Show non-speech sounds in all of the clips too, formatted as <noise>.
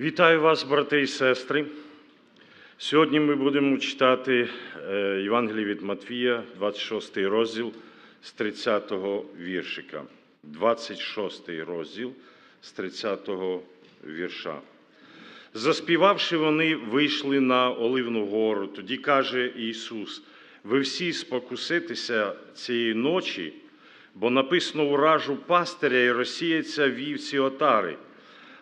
Вітаю вас, брати і сестри. Сьогодні ми будемо читати е, Євангеліє від Матвія, 26 розділ з 30-го віршика. 26 розділ з 30-го вірша. Заспівавши, вони вийшли на Оливну гору. Тоді каже Ісус: Ви всі спокуситеся цієї ночі, бо написано уражу пастиря і розсіяться вівці отари.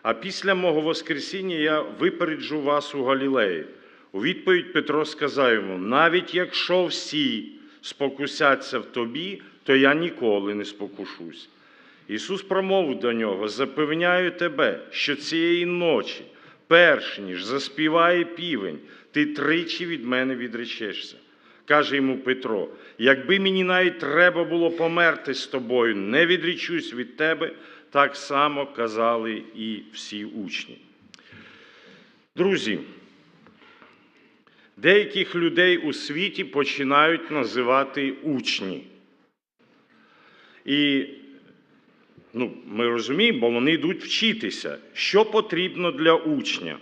А після мого Воскресіння я випереджу вас у Галілеї. У відповідь Петро сказав йому: навіть якщо всі спокусяться в тобі, то я ніколи не спокушусь. Ісус промовив до нього: Запевняю тебе, що цієї ночі, перш ніж заспіває півень, ти тричі від мене відречешся. Каже йому Петро: якби мені навіть треба було померти з тобою, не відрічусь від тебе, так само казали і всі учні. Друзі, деяких людей у світі починають називати учні. І ну, ми розуміємо, бо вони йдуть вчитися. Що потрібно для учня?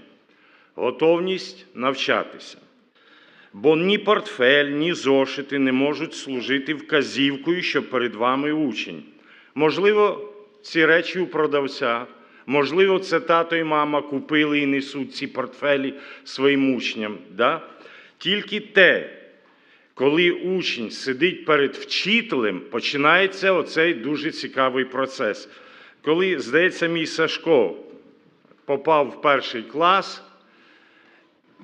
Готовність навчатися. Бо ні портфель, ні зошити не можуть служити вказівкою, що перед вами учень. Можливо, ці речі у продавця, можливо, це тато і мама купили і несуть ці портфелі своїм учням. Да? Тільки те, коли учень сидить перед вчителем, починається оцей дуже цікавий процес. Коли, здається, мій Сашко попав в перший клас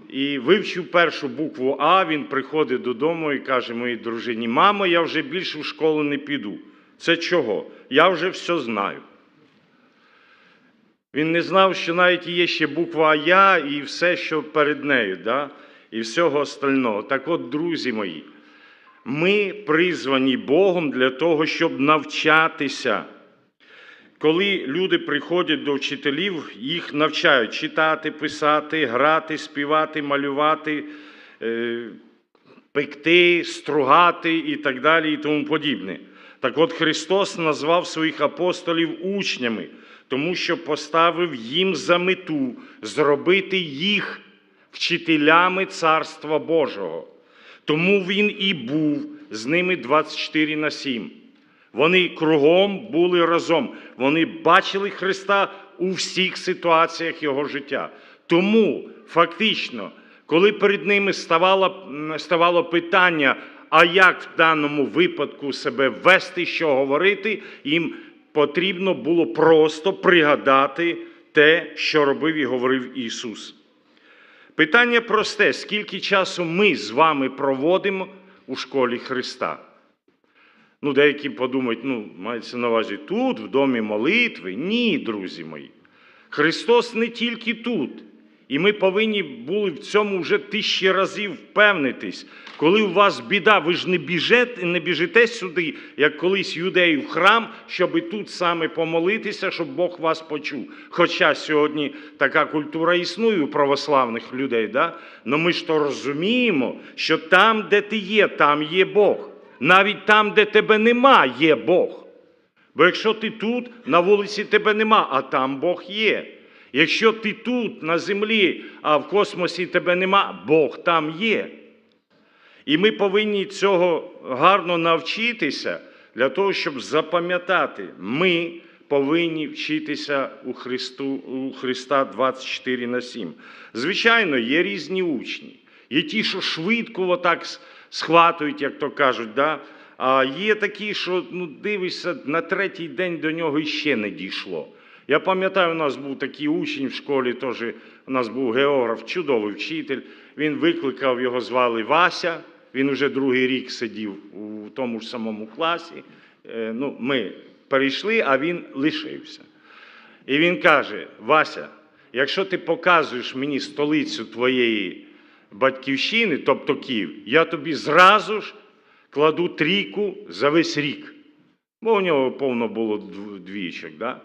і вивчив першу букву А, він приходить додому і каже моїй дружині: Мамо, я вже більше в школу не піду. Це чого? Я вже все знаю. Він не знав, що навіть є ще буква Я і все, що перед нею, да? і всього остального. Так от, друзі мої, ми призвані Богом для того, щоб навчатися. Коли люди приходять до вчителів, їх навчають читати, писати, грати, співати, малювати, е, пекти, стругати і так далі, і тому подібне. Так от Христос назвав своїх апостолів учнями, тому що поставив їм за мету зробити їх вчителями Царства Божого. Тому Він і був з ними 24 на 7. Вони кругом були разом. Вони бачили Христа у всіх ситуаціях Його життя. Тому фактично, коли перед ними ставало, ставало питання, а як в даному випадку себе вести, що говорити, їм потрібно було просто пригадати те, що робив і говорив Ісус. Питання просте: скільки часу ми з вами проводимо у школі Христа? Ну, деякі подумають, ну, мається на увазі тут, в домі молитви. Ні, друзі мої. Христос не тільки тут. І ми повинні були в цьому вже тисячі разів впевнитись. Коли у вас біда, ви ж не біжете, не біжите сюди, як колись юдеї в храм, щоб тут саме помолитися, щоб Бог вас почув. Хоча сьогодні така культура існує у православних людей, да? але ми ж то розуміємо, що там, де ти є, там є Бог. Навіть там, де тебе нема, є Бог. Бо якщо ти тут, на вулиці тебе нема, а там Бог є. Якщо ти тут, на землі, а в космосі тебе нема, Бог там є. І ми повинні цього гарно навчитися для того, щоб запам'ятати, ми повинні вчитися у, Христу, у Христа 24 на 7. Звичайно, є різні учні. Є ті, що швидко отак схватують, як то кажуть. Да? А є такі, що ну, дивишся, на третій день до нього іще не дійшло. Я пам'ятаю, у нас був такий учень в школі, теж у нас був географ, чудовий вчитель. Він викликав, його звали Вася. Він вже другий рік сидів у тому ж самому класі. Е, Ну, Ми перейшли, а він лишився. І він каже: Вася, якщо ти показуєш мені столицю твоєї батьківщини, тобто Київ, я тобі зразу ж кладу трійку за весь рік. Бо у нього повно було двічок. Да?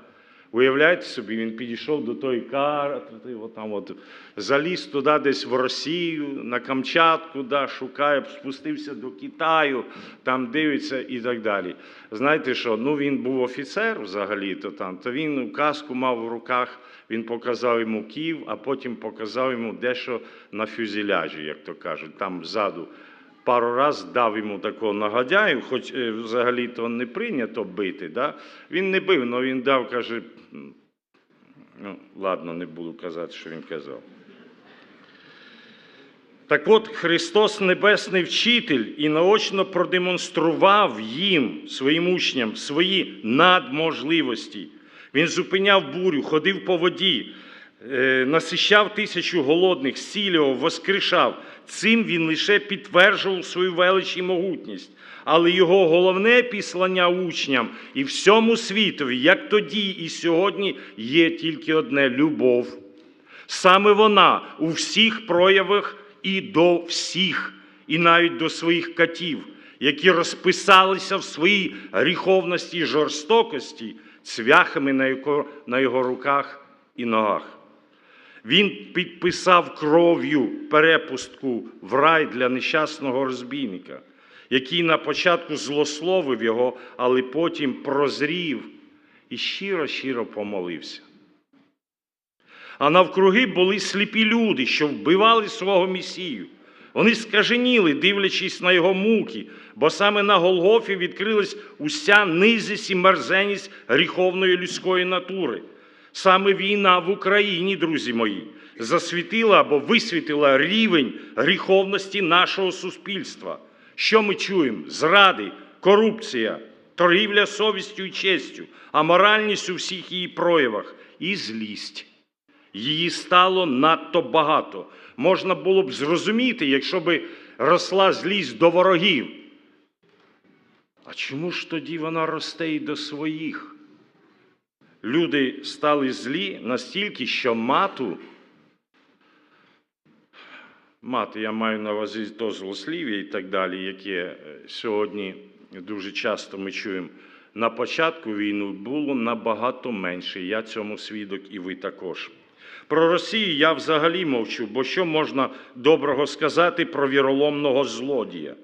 Уявляєте собі, він підійшов до тої карти, отам от, заліз туди десь в Росію, на Камчатку, да, шукає, спустився до Китаю, там дивиться і так далі. Знаєте що, ну він був офіцер взагалі-то там, то він каску мав в руках, він показав йому Київ, а потім показав йому дещо на фюзеляжі, як то кажуть, там ззаду пару раз дав йому такого нагодяю, хоч е, взагалі-то не прийнято бити. Да? Він не бив, але він дав, каже, ну, ладно, не буду казати, що він казав. Так от Христос Небесний Вчитель і наочно продемонстрував їм, своїм учням, свої надможливості. Він зупиняв бурю, ходив по воді, насищав тисячу голодних, сілював, воскрешав. Цим він лише підтверджував свою велич і могутність. Але його головне післання учням і всьому світові, як тоді і сьогодні, є тільки одне любов. Саме вона у всіх проявах і до всіх, і навіть до своїх катів, які розписалися в своїй гріховності і жорстокості цвяхами на його руках і ногах. Він підписав кров'ю перепустку в рай для нещасного розбійника, який на початку злословив його, але потім прозрів і щиро-щиро помолився. А навкруги були сліпі люди, що вбивали свого Месію. Вони скаженіли, дивлячись на його муки, бо саме на Голгофі відкрилась уся низість і мерзеність гріховної людської натури. Саме війна в Україні, друзі мої, засвітила або висвітила рівень гріховності нашого суспільства. Що ми чуємо? Зради, корупція, торгівля совістю і честю, аморальність у всіх її проявах і злість. Її стало надто багато. Можна було б зрозуміти, якщо б росла злість до ворогів. А чому ж тоді вона росте і до своїх? Люди стали злі настільки, що мату, мати, я маю на увазі то злослів'я і так далі, яке сьогодні дуже часто ми чуємо, на початку війни було набагато менше. Я цьому свідок і ви також. Про Росію я взагалі мовчу, бо що можна доброго сказати про віроломного злодія?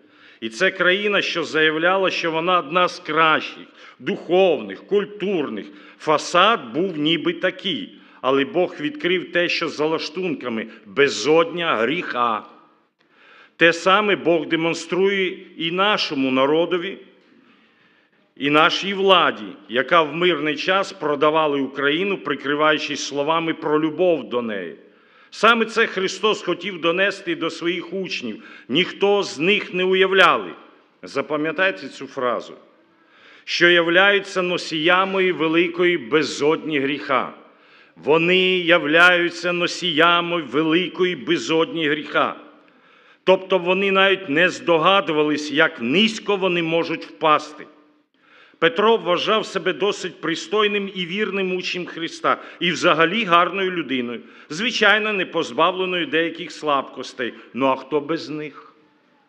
І це країна, що заявляла, що вона одна з кращих, духовних, культурних. Фасад був ніби такий, але Бог відкрив те, що за лаштунками безодня гріха. Те саме Бог демонструє і нашому народові, і нашій владі, яка в мирний час продавала Україну, прикриваючись словами про любов до неї. Саме це Христос хотів донести до своїх учнів. Ніхто з них не уявляли. Запам'ятайте цю фразу, що являються носіями великої безодні гріха. Вони являються носіями великої безодні гріха. Тобто вони навіть не здогадувались, як низько вони можуть впасти. Петро вважав себе досить пристойним і вірним учнем Христа і взагалі гарною людиною, звичайно, не позбавленою деяких слабкостей. Ну а хто без них?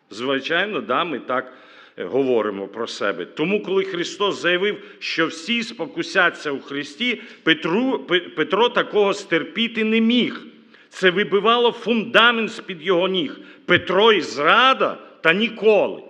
Звичайно, да, ми так е, говоримо про себе. Тому, коли Христос заявив, що всі спокусяться у Христі, Петру, Петро такого стерпіти не міг. Це вибивало фундамент з-під його ніг. Петро і зрада та ніколи.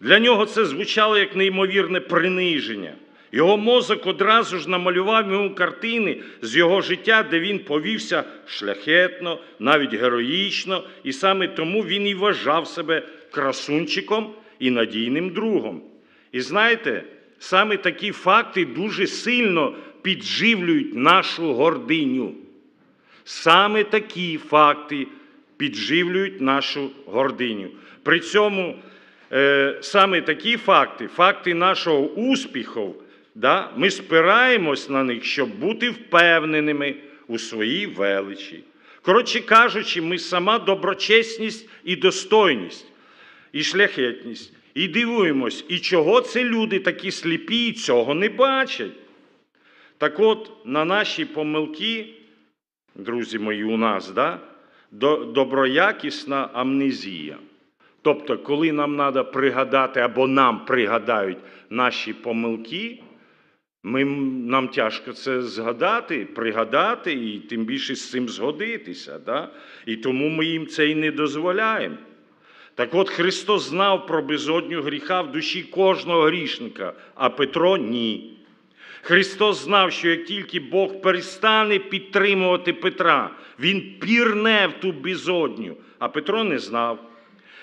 Для нього це звучало як неймовірне приниження. Його мозок одразу ж намалював йому картини з його життя, де він повівся шляхетно, навіть героїчно, і саме тому він і вважав себе красунчиком і надійним другом. І знаєте, саме такі факти дуже сильно підживлюють нашу гординю. Саме такі факти підживлюють нашу гординю. При цьому саме такі факти, факти нашого успіху, да, ми спираємось на них, щоб бути впевненими у своїй величі. Коротше кажучи, ми сама доброчесність і достойність, і шляхетність. І дивуємось, і чого це люди такі сліпі і цього не бачать. Так от, на наші помилки, друзі мої, у нас, да, доброякісна амнезія. Тобто, коли нам треба пригадати або нам пригадають наші помилки, Ми, нам тяжко це згадати, пригадати і тим більше з цим згодитися. Да? І тому ми їм це і не дозволяємо. Так от Христос знав про безодню гріха в душі кожного грішника, а Петро ні. Христос знав, що як тільки Бог перестане підтримувати Петра, Він пірне в ту безодню, а Петро не знав.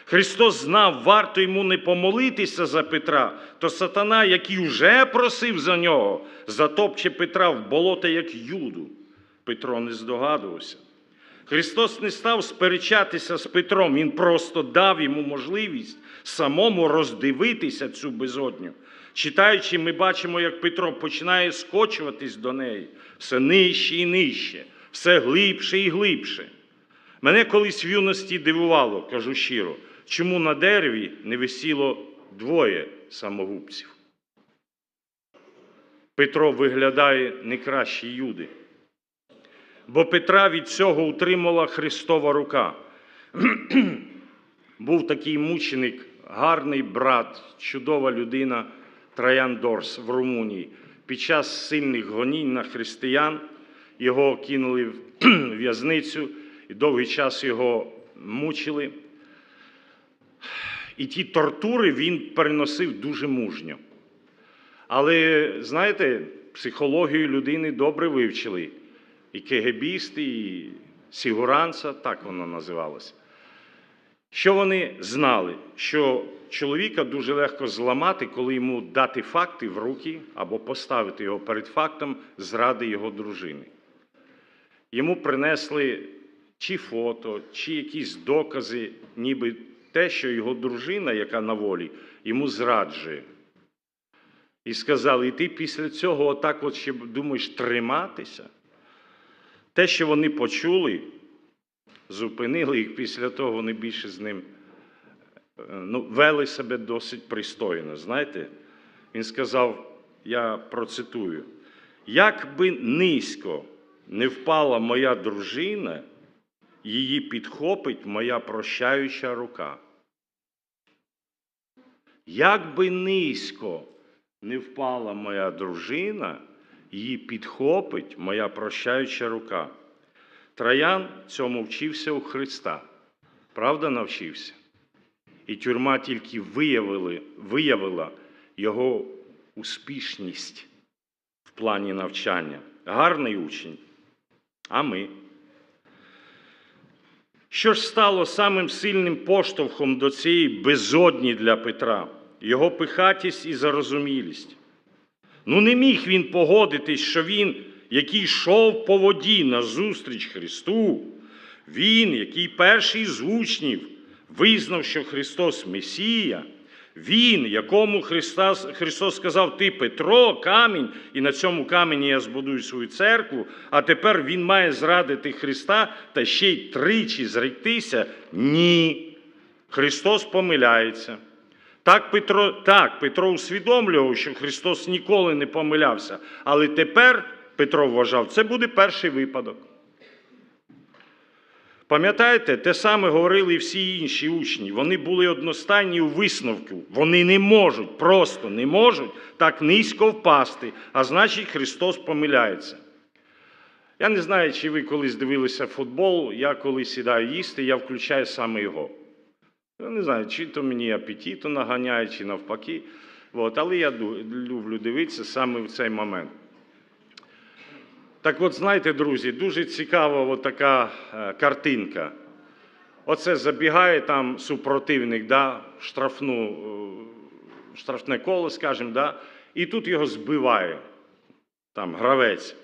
Христос знав, варто йому не помолитися за Петра, то сатана, який вже просив за нього, затопче Петра в болото, як юду. Петро не здогадувався. Христос не став сперечатися з Петром, Він просто дав йому можливість самому роздивитися цю безодню. Читаючи, ми бачимо, як Петро починає скочуватись до неї все нижче і нижче, все глибше і глибше. Мене колись в юності дивувало, кажу щиро, чому на дереві не висіло двоє самогубців. Петро виглядає не краще Юди. Бо Петра від цього утримала Христова рука. <clears throat> Був такий мученик, гарний брат, чудова людина Троян Дорс в Румунії. Під час сильних гонінь на християн його кинули в <clears throat> в'язницю і довгий час його мучили. І ті тортури він переносив дуже мужньо. Але, знаєте, психологію людини добре вивчили. І кегебісти, і сігуранца, так воно називалося. Що вони знали? Що чоловіка дуже легко зламати, коли йому дати факти в руки або поставити його перед фактом зради його дружини. Йому принесли чи фото, чи якісь докази, ніби те, що його дружина, яка на волі, йому зраджує. І сказали, і ти після цього отак от ще думаєш триматися? Те, що вони почули, зупинили їх після того, вони більше з ним е, ну, вели себе досить пристойно. Знаєте, він сказав, я процитую: як би низько не впала моя дружина, її підхопить моя прощаюча рука. Як би низько не впала моя дружина, її підхопить моя прощаюча рука. Троян цьому вчився у Христа. Правда, навчився? І тюрма тільки виявили, виявила його успішність в плані навчання. Гарний учень. А ми. Що ж стало самим сильним поштовхом до цієї безодні для Петра? Його пихатість і зарозумілість. Ну, не міг він погодитись, що він, який йшов по воді назустріч Христу, він, який перший з учнів визнав, що Христос Месія, він, якому Христос, Христос сказав, ти Петро, камінь, і на цьому камені я збудую свою церкву, а тепер він має зрадити Христа та ще й тричі зректися. Ні. Христос помиляється. Так Петро, так, Петро усвідомлював, що Христос ніколи не помилявся. Але тепер Петро вважав, це буде перший випадок. Пам'ятаєте, те саме говорили всі інші учні. Вони були одностайні у висновку. Вони не можуть, просто не можуть так низько впасти, а значить, Христос помиляється. Я не знаю, чи ви колись дивилися футбол, я коли сідаю їсти, я включаю саме його. Я не знаю, чи то мені апетиту наганяє, чи навпаки. От, але я люблю дивитися саме в цей момент. Так от, знаєте, друзі, дуже цікава от така е, картинка. Оце забігає там супротивник, да, штрафну, е, штрафне коло, скажімо, да, і тут його збиває там гравець.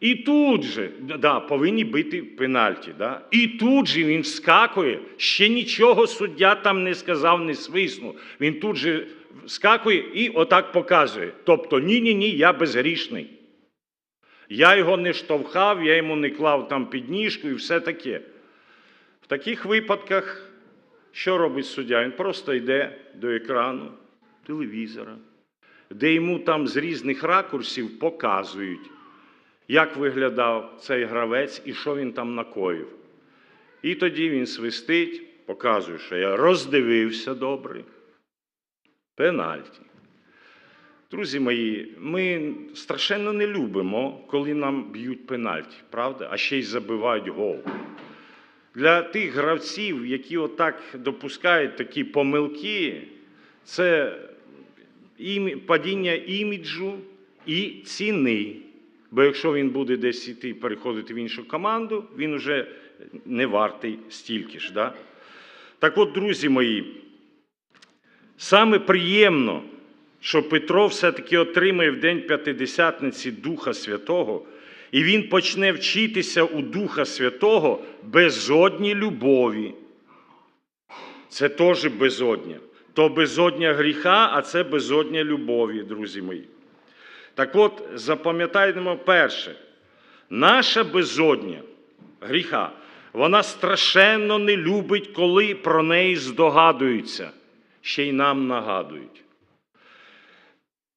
І тут же, да, повинні бити пенальті. Да? І тут же він вскакує, ще нічого суддя там не сказав, не свиснув. Він тут же вскакує і отак показує. Тобто, ні-ні ні, я безгрішний. Я його не штовхав, я йому не клав там підніжку і все таке. В таких випадках, що робить суддя? Він просто йде до екрану телевізора, де йому там з різних ракурсів показують як виглядав цей гравець і що він там накоїв. І тоді він свистить, показує, що я роздивився добре. Пенальті. Друзі мої, ми страшенно не любимо, коли нам б'ють пенальті, правда? А ще й забивають гол. Для тих гравців, які отак допускають такі помилки, це падіння іміджу і ціни. Бо якщо він буде десь іти переходити в іншу команду, він вже не вартий стільки ж. Да? Так от, друзі мої, саме приємно, що Петро все-таки отримає в День П'ятидесятниці Духа Святого, і він почне вчитися у Духа Святого безодні любові. Це теж безодня. То безодня гріха, а це безодня любові, друзі мої. Так от, запам'ятаємо перше, наша безодня гріха, вона страшенно не любить, коли про неї здогадуються, ще й нам нагадують.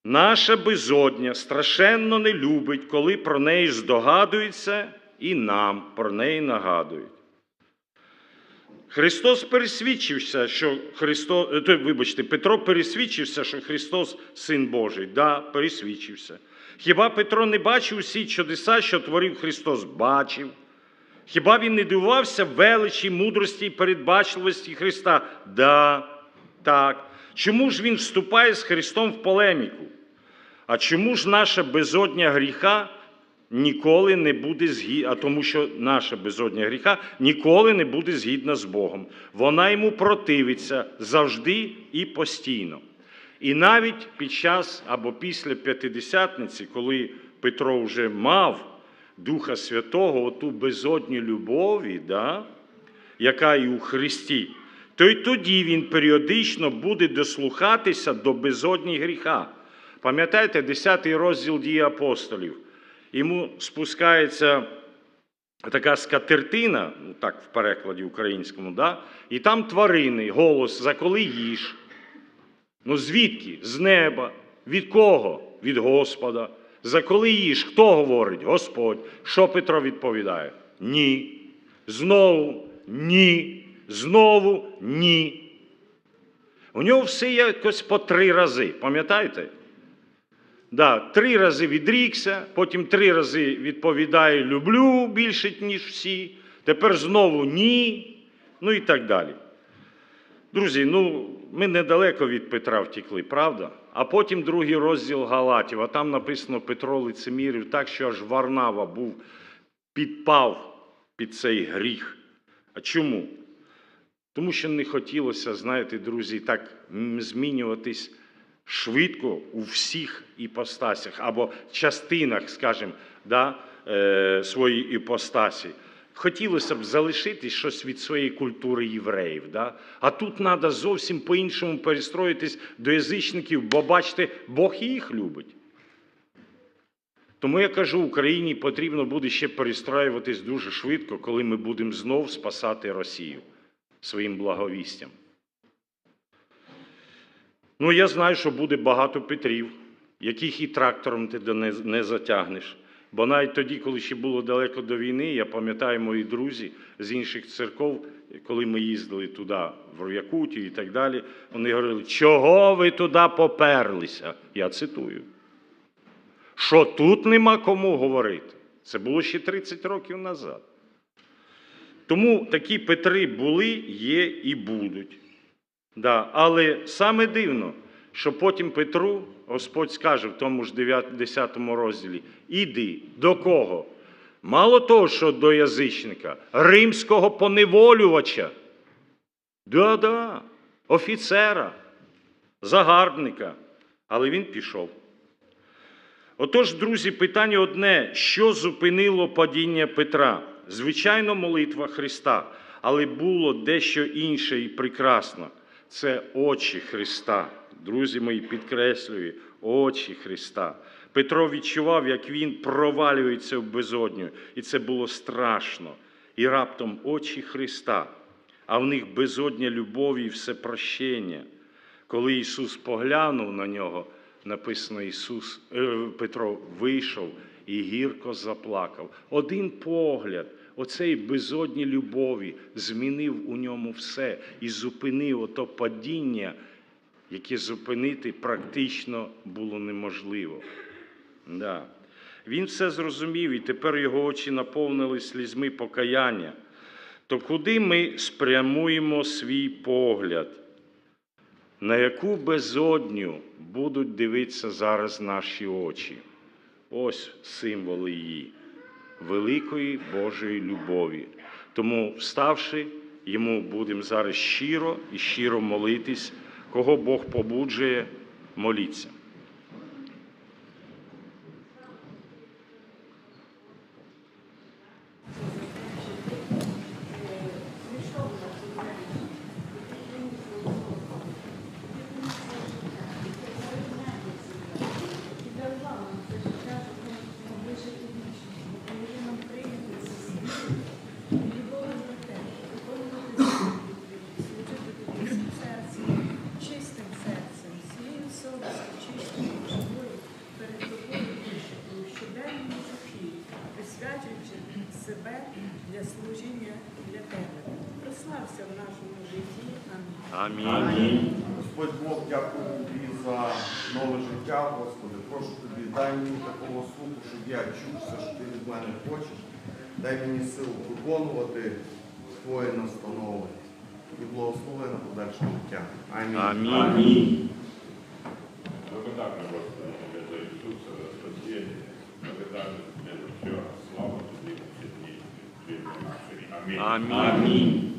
Наша безодня страшенно не любить, коли про неї здогадуються і нам про неї нагадують. Христос пересвідчився, що Христос, е, вибачте, Петро пересвідчився, що Христос Син Божий. Да, пересвідчився. Хіба Петро не бачив усі чудеса, що творив Христос? Бачив. Хіба він не дивувався величі, мудрості і передбачливості Христа? Да, так. Чому ж він вступає з Христом в полеміку? А чому ж наша безодня гріха ніколи не буде згідна, а тому що наша безодня гріха ніколи не буде згідна з Богом. Вона йому противиться завжди і постійно. І навіть під час або після П'ятидесятниці, коли Петро вже мав Духа Святого, оту безодню любові, да, яка і у Христі, то й тоді він періодично буде дослухатися до безодні гріха. Пам'ятаєте, 10 розділ дії апостолів. Йому спускається така скатертина, ну так в перекладі українському, да? і там тварини, голос, заколи їж. Ну звідки? З неба. Від кого? Від Господа. Заколи їж. Хто говорить? Господь. Що Петро відповідає? Ні. Знову ні. Знову ні. У нього все якось по три рази, пам'ятаєте? Да, три рази відрікся, потім три рази відповідає люблю більше, ніж всі. Тепер знову ні. Ну і так далі. Друзі, ну ми недалеко від Петра втікли, правда? А потім другий розділ Галатів, а там написано Петро лицемірив так, що аж Варнава був, підпав під цей гріх. А чому? Тому що не хотілося, знаєте, друзі, так змінюватись швидко у всіх іпостасях або частинах, скажімо, да, е, своєї іпостасі. Хотілося б залишити щось від своєї культури євреїв. Да? А тут треба зовсім по-іншому перестроїтись до язичників, бо бачите, Бог їх любить. Тому я кажу, Україні потрібно буде ще перестраюватись дуже швидко, коли ми будемо знов спасати Росію своїм благовістям. Ну, я знаю, що буде багато Петрів, яких і трактором ти не, не затягнеш. Бо навіть тоді, коли ще було далеко до війни, я пам'ятаю мої друзі з інших церков, коли ми їздили туди, в Якутію і так далі, вони говорили, чого ви туди поперлися? Я цитую. Що тут нема кому говорити? Це було ще 30 років назад. Тому такі Петри були, є і будуть. Да. Але саме дивно, що потім Петру Господь скаже в тому ж 9, 10 розділі: іди до кого? Мало того, що до язичника, римського поневолювача. Да-да, офіцера, загарбника. Але він пішов. Отож, друзі, питання одне: що зупинило падіння Петра? Звичайно, молитва Христа, але було дещо інше і прекрасно. Це очі Христа. Друзі мої, підкреслюю, очі Христа. Петро відчував, як він провалюється в безодню, і це було страшно. І раптом очі Христа, а в них безодня любові і всепрощення. Коли Ісус поглянув на нього, написано Ісус, е, Петро вийшов і гірко заплакав. Один погляд, оцей безодні любові, змінив у ньому все і зупинив ото падіння яке зупинити практично було неможливо. Да. Він все зрозумів, і тепер його очі наповнили слізьми покаяння. То куди ми спрямуємо свій погляд? На яку безодню будуть дивитися зараз наші очі? Ось символи її, великої Божої любові. Тому, вставши, йому будемо зараз щиро і щиро молитись, кого Бог побуджує, моліться. Чистим серцем, своєю совістю, чистою живою, перед тобою вишиту у щоденному житті, присвячуючи себе для служіння для тебе. Прослався в нашому житті. Амінь. Амінь. Господь Бог, дякую тобі за нове життя, Господи. Прошу тобі, дай мені такого слуху, щоб я чув все, що ти від мене хочеш. Дай мені силу виконувати твої настанови і благослови на подальше життя. Амінь. Амінь. Благодарны, Господи, Тебе за Иисуса, за спасение. Благодарны Тебе за все. Слава Тебе во все дни. Время Аминь. Амінь.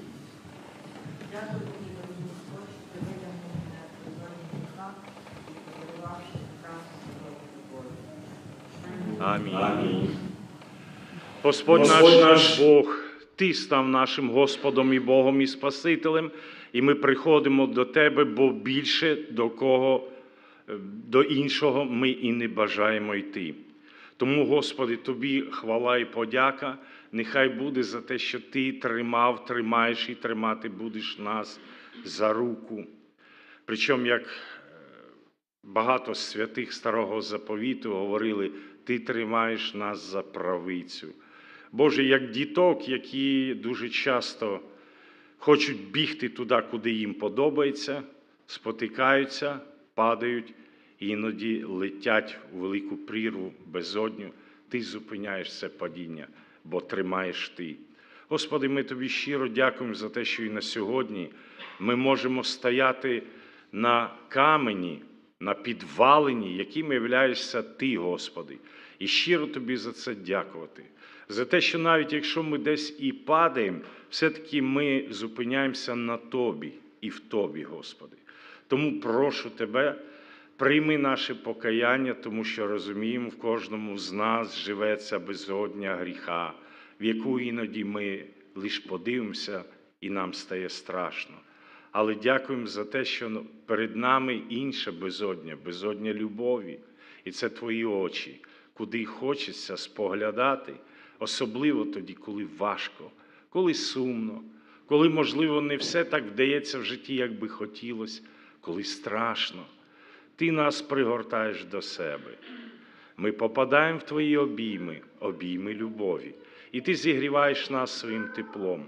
Дякую дорогі Господь, і подарувавши. Амінь. Господь наш, наш Бог, Ти став нашим Господом і Богом і Спасителем, і ми приходимо до Тебе, бо більше до кого, е, до іншого ми і не бажаємо йти. Тому, Господи, Тобі хвала і подяка. Нехай буде за те, що Ти тримав, тримаєш і тримати будеш нас за руку. Причому, як багато святих старого заповіту говорили, ти тримаєш нас за правицю. Боже, як діток, які дуже часто хочуть бігти туди, куди їм подобається, спотикаються, падають і іноді летять у велику прірву, безодню. Ти зупиняєш це падіння, бо тримаєш ти. Господи, ми тобі щиро дякуємо за те, що і на сьогодні ми можемо стояти на камені, на підвалині, яким являєшся Ти, Господи. І щиро тобі за це дякувати. За те, що навіть якщо ми десь і падаємо, все-таки ми зупиняємося на Тобі і в Тобі, Господи. Тому прошу Тебе, прийми наше покаяння, тому що розуміємо, в кожному з нас живе ця безодня гріха, в яку іноді ми лише подивимося і нам стає страшно. Але дякуємо за те, що перед нами інша безодня, безодня любові. І це твої очі, куди хочеться споглядати, особливо тоді, коли важко, коли сумно, коли, можливо, не все так вдається в житті, як би хотілося, коли страшно. Ти нас пригортаєш до себе. Ми попадаємо в твої обійми, обійми любові, і ти зігріваєш нас своїм теплом.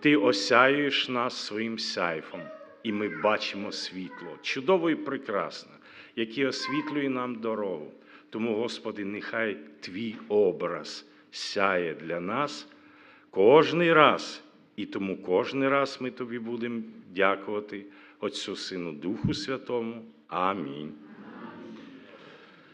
Ти осяюєш нас своїм сяйфом, і ми бачимо світло, чудово і прекрасне, яке освітлює нам дорогу. Тому, Господи, нехай Твій образ сяє для нас кожний раз. І тому кожний раз ми Тобі будемо дякувати Отцю Сину Духу Святому. Амінь.